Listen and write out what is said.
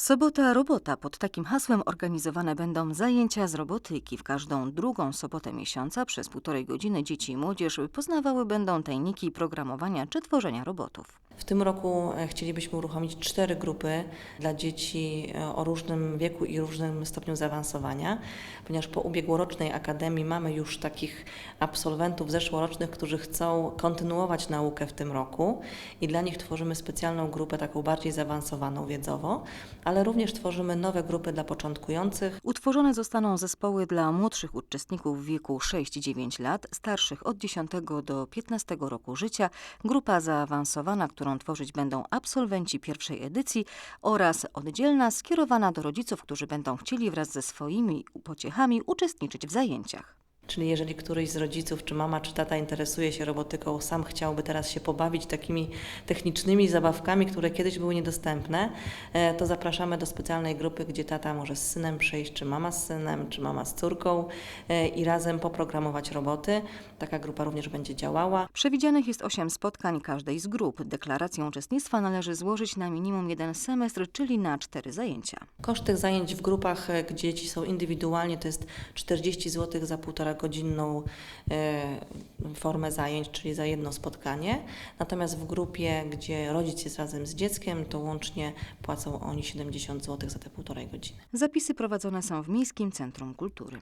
Sobota robota. Pod takim hasłem organizowane będą zajęcia z robotyki. W każdą drugą sobotę miesiąca przez półtorej godziny dzieci i młodzież poznawały będą tajniki programowania czy tworzenia robotów. W tym roku e, chcielibyśmy uruchomić cztery grupy dla dzieci e, o różnym wieku i różnym stopniu zaawansowania, ponieważ po ubiegłorocznej akademii mamy już takich absolwentów zeszłorocznych, którzy chcą kontynuować naukę w tym roku i dla nich tworzymy specjalną grupę taką bardziej zaawansowaną wiedzowo, ale również tworzymy nowe grupy dla początkujących, Utworzone zostaną zespoły dla młodszych uczestników w wieku 6-9 lat, starszych od 10 do 15 roku życia, grupa zaawansowana, którą tworzyć będą absolwenci pierwszej edycji oraz oddzielna skierowana do rodziców, którzy będą chcieli wraz ze swoimi pociechami uczestniczyć w zajęciach. Czyli jeżeli któryś z rodziców, czy mama, czy tata interesuje się robotyką, sam chciałby teraz się pobawić takimi technicznymi zabawkami, które kiedyś były niedostępne, e, to zapraszamy do specjalnej grupy, gdzie tata może z synem przyjść, czy mama z synem, czy mama z córką e, i razem poprogramować roboty. Taka grupa również będzie działała. Przewidzianych jest 8 spotkań każdej z grup. Deklarację uczestnictwa należy złożyć na minimum jeden semestr, czyli na 4 zajęcia. Koszt tych zajęć w grupach, e, gdzie dzieci są indywidualnie, to jest 40 zł za półtora godzinną e, formę zajęć, czyli za jedno spotkanie. Natomiast w grupie, gdzie rodzic jest razem z dzieckiem, to łącznie płacą oni 70 zł za te półtorej godziny. Zapisy prowadzone są w Miejskim Centrum Kultury.